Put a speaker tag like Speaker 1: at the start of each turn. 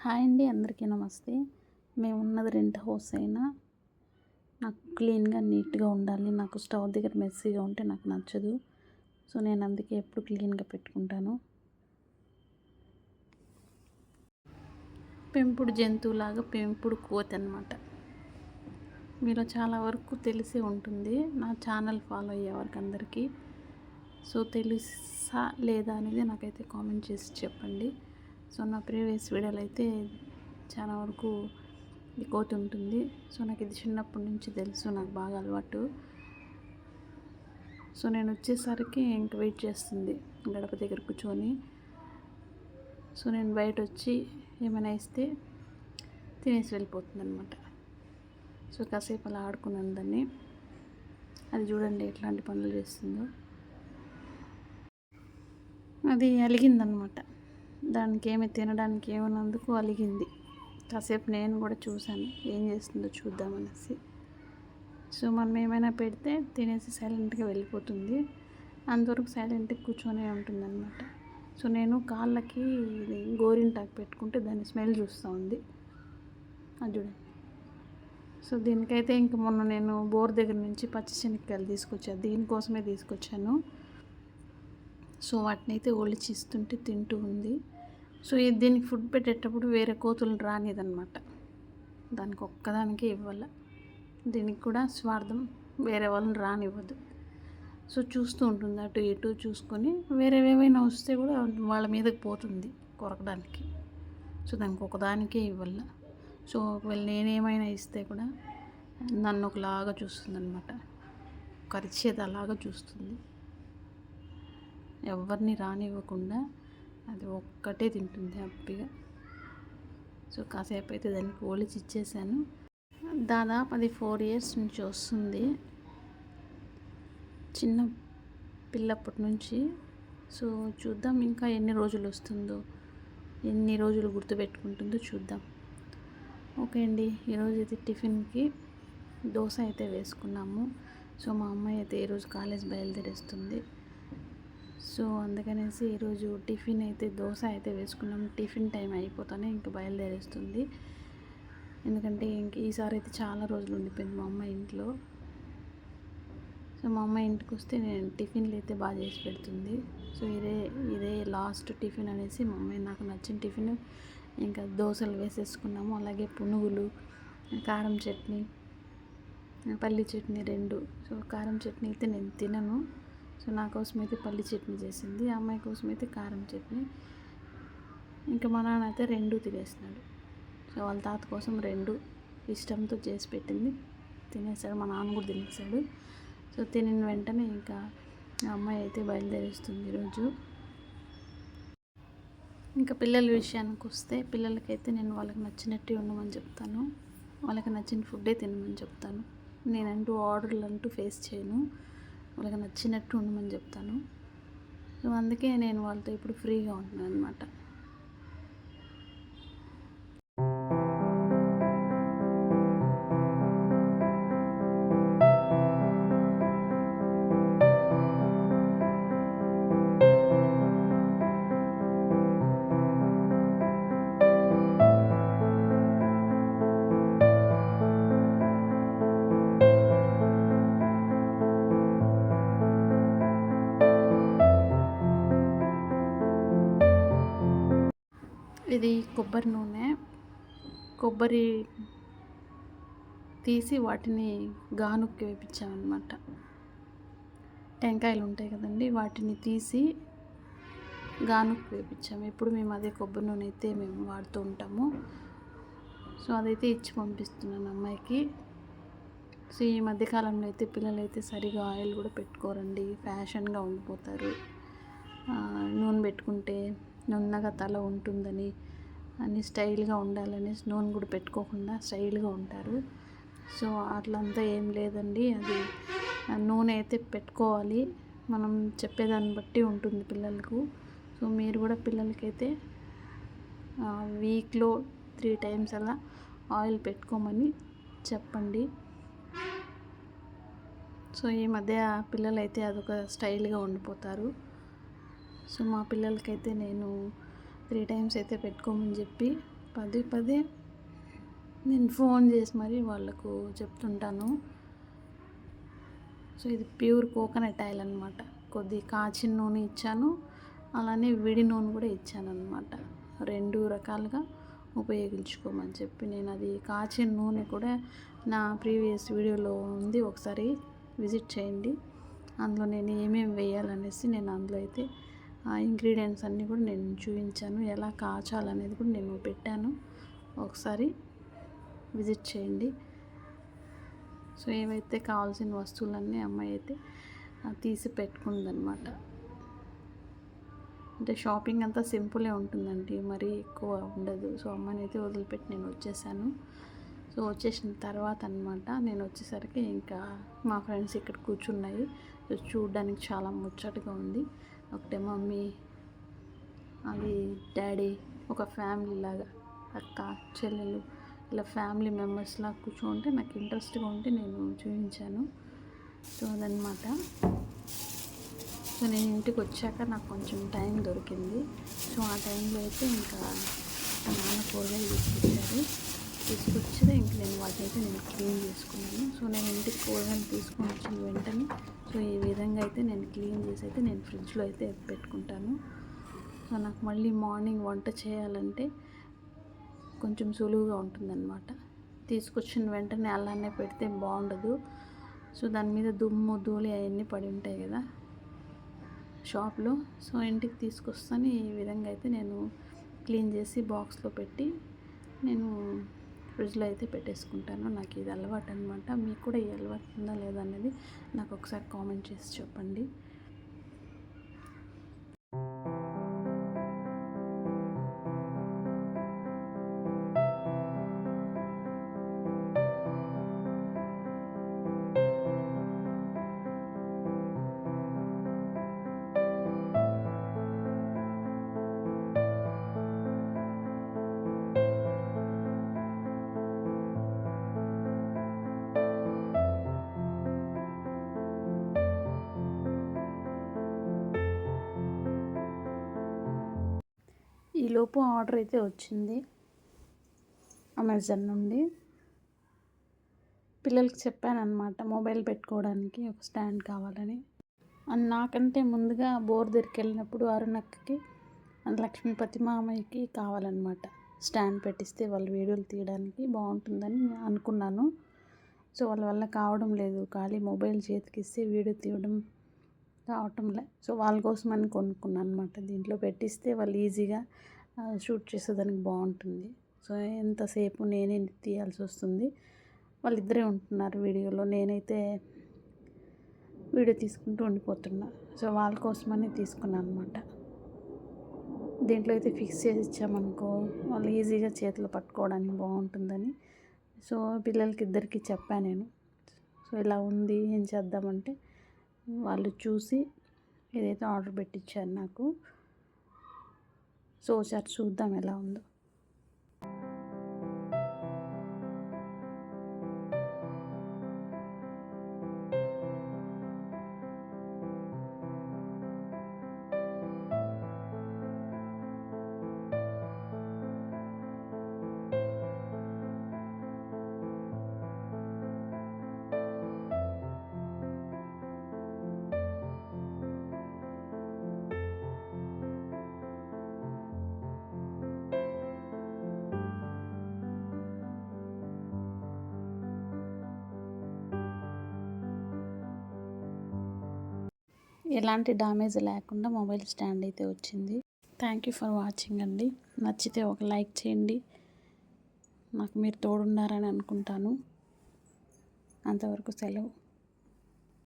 Speaker 1: Hi అండి అందరికీ నమస్తే. మేము ఉన్నది రెంట్ హౌస్ అయినా. నాకు క్లీన్గా నీట్గా ఉండాలి. నాకు స్టవ్ దగ్గర మెస్సీగా ఉంటే నాకు నచ్చదు. సో నేను అందుకే ఎప్పుడు క్లీన్గా పెట్టుకుంటాను. పెంపుడు జంతువులాగా పెంపుడు కోతి అనమాట మీలో చాలా వరకు తెలిసే ఉంటుంది. నా ఛానల్ ఫాలో అయ్యే వరకు అందరికీ. సో తెలుసా లేదా అనేది నాకైతే కామెంట్ చేసి చెప్పండి. సో నా ప్రీవియస్ వీడియోలో అయితే చాలా వరకు ఈ కోతి ఉంటుంది సో నాకు ఇది చిన్నప్పటి నుంచి తెలుసు నాకు బాగా అలవాటు. సో నేను వచ్చేసరికి ఇంక వెయిట్ చేస్తుంది గడప దగ్గర కూర్చొని. సో నేను బయట వచ్చి ఏమైనా ఇస్తే తినేసి వెళ్ళిపోతుంది అనమాట సో కాసేపు అలా ఆడుకున్నాను దాన్ని. అది చూడండి ఎట్లాంటి పనులు చేస్తుందో. అది అలిగిందనమాట దానికి ఏమి తినడానికి ఏమన్నందుకు అలిగింది. కాసేపు నేను కూడా చూశాను. ఏం చేస్తుందో చూద్దామనేసి. సో మనం ఏమైనా పెడితే తినేసి సైలెంట్గా వెళ్ళిపోతుంది. అంతవరకు సైలెంట్గా కూర్చొనే ఉంటుంది అనమాట సో నేను కాళ్ళకి ఇది గోరింటాకు పెట్టుకుంటే దాని స్మెల్ చూస్తూ ఉంది. అది చూడండి. సో దీనికైతే ఇంక మొన్న నేను బోర్ దగ్గర నుంచి పచ్చి శనక్కాయలు తీసుకొచ్చాను దీనికోసమే తీసుకొచ్చాను. సో వాటిని అయితే ఒలిచిస్తుంటే తింటూ ఉంది. సో దీనికి ఫుడ్ పెట్టేటప్పుడు వేరే కోతులు రానిదనమాట దానికి ఒక్కదానికే ఇవ్వాలి. దీనికి కూడా స్వార్థం వేరే వాళ్ళని రానివ్వదు. సో చూస్తూ ఉంటుంది అటు ఇటు చూసుకొని వేరే ఏమైనా వస్తే కూడా వాళ్ళ మీదకి పోతుంది కొరకడానికి. సో దానికి ఒకదానికే ఇవ్వాల. సో ఒకవేళ నేనేమైనా ఇస్తే కూడా నన్ను ఒకలాగా చూస్తుంది అనమాట కరిచేది అలాగా చూస్తుంది. ఎవరిని రానివ్వకుండా అది ఒక్కటే తింటుంది హ్యాపీగా. సో కాసేపు అయితే దానికి పోలిచి ఇచ్చేసాను. దాదాపు అది ఫోర్ ఇయర్స్ నుంచి వస్తుంది. చిన్న పిల్లప్పటి నుంచి. సో చూద్దాం ఇంకా ఎన్ని రోజులు వస్తుందో ఎన్ని రోజులు గుర్తుపెట్టుకుంటుందో చూద్దాం. ఓకే అండి ఈరోజు అయితే టిఫిన్కి దోశ అయితే వేసుకున్నాము. సో మా అమ్మాయి అయితే ఈరోజు కాలేజ్ బయలుదేరేస్తుంది. సో అందుకనేసి ఈరోజు టిఫిన్ అయితే దోశ అయితే వేసుకున్నాం. టిఫిన్ టైం అయిపోతానే ఇంకా బయలుదేరేస్తుంది. ఎందుకంటే ఇంక ఈసారి అయితే చాలా రోజులు ఉండిపోయింది మా అమ్మ ఇంట్లో. సో మా అమ్మ ఇంటికి వస్తే నేను టిఫిన్లు అయితే బాగా చేసి పెడుతుంది. సో ఇదే ఇదే లాస్ట్ టిఫిన్ అనేసి మా అమ్మాయి నాకు నచ్చిన టిఫిన్. ఇంకా దోశలు వేసేసుకున్నాము. అలాగే పునుగులు కారం చట్నీ పల్లి చట్నీ రెండు. సో కారం చట్నీ అయితే నేను తినను. సో నా కోసం అయితే పల్లి చట్నీ చేసింది అమ్మాయి కోసం అయితే కారం చట్నీ. ఇంకా మా నాన్న అయితే రెండు తినేసినాడు సో వాళ్ళ తాత కోసం రెండు ఇష్టంతో చేసి పెట్టింది. తినేసాడు మా నాన్న కూడా తినేసాడు. సో తినిన వెంటనే ఇంకా అమ్మాయి అయితే బయలుదేరేస్తుంది ఈరోజు. ఇంకా పిల్లల విషయానికి వస్తే పిల్లలకైతే నేను వాళ్ళకి నచ్చినట్టు ఉండమని చెప్తాను. వాళ్ళకి నచ్చిన ఫుడ్డే తినమని చెప్తాను. నేనంటూ ఆర్డర్లు అంటూ ఫేస్ చేయను. వాళ్ళకి నచ్చినట్టు ఉండమని చెప్తాను. సో అందుకే నేను వాళ్ళతో ఇప్పుడు ఫ్రీగా ఉంటున్నాను అనమాట ఇది కొబ్బరి నూనె. కొబ్బరి తీసి వాటిని గానుక్కి వేపించామన్నమాట. టెంకాయలు ఉంటాయి కదండి వాటిని తీసి గానుక్కి వేపించాము. ఎప్పుడు మేము అదే కొబ్బరి నూనె అయితే మేము వాడుతూ ఉంటాము. సో అదైతే ఇచ్చి పంపిస్తున్నాను అమ్మాయికి. సో ఈ మధ్యకాలంలో అయితే పిల్లలు అయితే సరిగా ఆయిల్ కూడా పెట్టుకోరండి ఫ్యాషన్గా ఉండిపోతారు. నూనె పెట్టుకుంటే నున్నగా తల ఉంటుందని అన్ని స్టైల్గా ఉండాలని నూనె కూడా పెట్టుకోకుండా స్టైల్గా ఉంటారు. సో అట్లంతా ఏం లేదండి. అది నూనె అయితే పెట్టుకోవాలి. మనం చెప్పేదాన్ని బట్టి ఉంటుంది పిల్లలకు. సో మీరు కూడా పిల్లలకైతే వీక్లో త్రీ టైమ్స్ అలా ఆయిల్ పెట్టుకోమని చెప్పండి. సో ఈ మధ్య పిల్లలైతే అదొక స్టైల్గా ఉండిపోతారు. సో మా పిల్లలకైతే నేను త్రీ టైమ్స్ అయితే పెట్టుకోమని చెప్పి పదే పదే నేను ఫోన్ చేసి మరీ వాళ్ళకు చెప్తుంటాను. సో ఇది ప్యూర్ కోకోనట్ ఆయిల్ అనమాట కొద్ది కాచిన నూనె ఇచ్చాను. అలానే విడి నూనె కూడా ఇచ్చాను అనమాట రెండు రకాలుగా ఉపయోగించుకోమని చెప్పి నేను అది కాచిన నూనె కూడా నా ప్రీవియస్ వీడియోలో ఉంది. ఒకసారి విజిట్ చేయండి. అందులో నేను ఏమేమి వేయాలనేసి నేను అందులో అయితే ఇంగ్రీడియంట్స్ అన్నీ కూడా నేను చూపించాను. ఎలా కాచాలనేది కూడా నేను పెట్టాను. ఒకసారి విజిట్ చేయండి. సో ఏవైతే కావాల్సిన వస్తువులన్నీ అమ్మాయి అయితే తీసి పెట్టుకుందనమాట అంటే షాపింగ్ అంతా సింపులే ఉంటుందండి. మరీ ఎక్కువ ఉండదు. సో అమ్మని అయితే వదిలిపెట్టి నేను వచ్చేసాను. సో వచ్చేసిన తర్వాత అనమాట నేను వచ్చేసరికి ఇంకా మా ఫ్రెండ్స్ ఇక్కడ కూర్చున్నాయి. సో చూడడానికి చాలా ముచ్చటగా ఉంది. ఒకటే మమ్మీ అవి డాడీ ఒక ఫ్యామిలీ లాగా అక్క చెల్లెలు ఇలా ఫ్యామిలీ మెంబర్స్ లాగా కూర్చుంటే నాకు ఇంట్రెస్ట్గా ఉంటే నేను చూపించాను. సో అదనమాట సో నేను ఇంటికి వచ్చాక నాకు కొంచెం టైం దొరికింది. సో ఆ టైంలో అయితే ఇంకా నాన్న కూరగాయలు తీసుకొచ్చారు. తీసుకొచ్చితే ఇంక నేను వాటిని అయితే నేను క్లీన్ చేసుకున్నాను. సో నేను ఇంటికి కూరగాయలు తీసుకొని వచ్చిన వెంటనే సో ఈ విధంగా అయితే నేను క్లీన్ చేసి అయితే నేను ఫ్రిడ్జ్లో అయితే పెట్టుకుంటాను. సో నాకు మళ్ళీ మార్నింగ్ వంట చేయాలంటే కొంచెం సులువుగా ఉంటుందన్నమాట. తీసుకొచ్చిన వెంటనే అలానే పెడితే బాగుండదు. సో దాని మీద దుమ్ము ధూళి అవన్నీ పడి ఉంటాయి కదా షాప్లో. సో ఇంటికి తీసుకొస్తాను. ఈ విధంగా అయితే నేను క్లీన్ చేసి బాక్స్లో పెట్టి నేను ఫ్రిడ్జ్లో అయితే పెట్టేసుకుంటాను. నాకు ఇది అలవాటు అనమాట మీకు కూడా ఈ అలవాటు ఉందా లేదా అనేది నాకు ఒకసారి కామెంట్ చేసి చెప్పండి. లోపు ఆర్డర్ అయితే వచ్చింది అమెజాన్ నుండి. పిల్లలకి చెప్పాను అనమాట మొబైల్ పెట్టుకోవడానికి ఒక స్టాండ్ కావాలని. అండ్ నాకంటే ముందుగా బోర్ దగ్గరికి వెళ్ళినప్పుడు అరుణక్కకి అండ్ లక్ష్మీపతి మామయ్యకి కావాలన్నమాట. స్టాండ్ పెట్టిస్తే వాళ్ళు వీడియోలు తీయడానికి బాగుంటుందని అనుకున్నాను. సో వాళ్ళ వల్ల కావడం లేదు. ఖాళీ మొబైల్ చేతికి ఇస్తే వీడియో తీయడం కావటంలే సో వాళ్ళ కోసమని కొనుక్కున్నాను అనమాట దీంట్లో పెట్టిస్తే వాళ్ళు ఈజీగా షూట్ చేసేదానికి బాగుంటుంది. సో ఎంతసేపు నేనే తీయాల్సి వస్తుంది. వాళ్ళిద్దరే ఉంటున్నారు వీడియోలో. నేనైతే వీడియో తీసుకుంటూ ఉండిపోతున్నా. సో వాళ్ళ కోసమని తీసుకున్నాను అనమాట దీంట్లో అయితే ఫిక్స్ చేసి ఇచ్చామనుకో వాళ్ళు ఈజీగా చేతిలో పట్టుకోవడానికి బాగుంటుందని. సో పిల్లలకి ఇద్దరికి చెప్పాను నేను. సో ఇలా ఉంది ఏం చేద్దామంటే వాళ్ళు చూసి ఏదైతే ఆర్డర్ పెట్టించారు నాకు సో ఒకసారి చూద్దాం ఎలా ఉందో. ఎలాంటి డ్యామేజ్ లేకుండా మొబైల్ స్టాండ్ అయితే వచ్చింది. థ్యాంక్ యూ ఫర్ వాచింగ్ అండి. నచ్చితే ఒక లైక్ చేయండి. నాకు మీరు తోడున్నారని అనుకుంటాను. అంతవరకు సెలవు.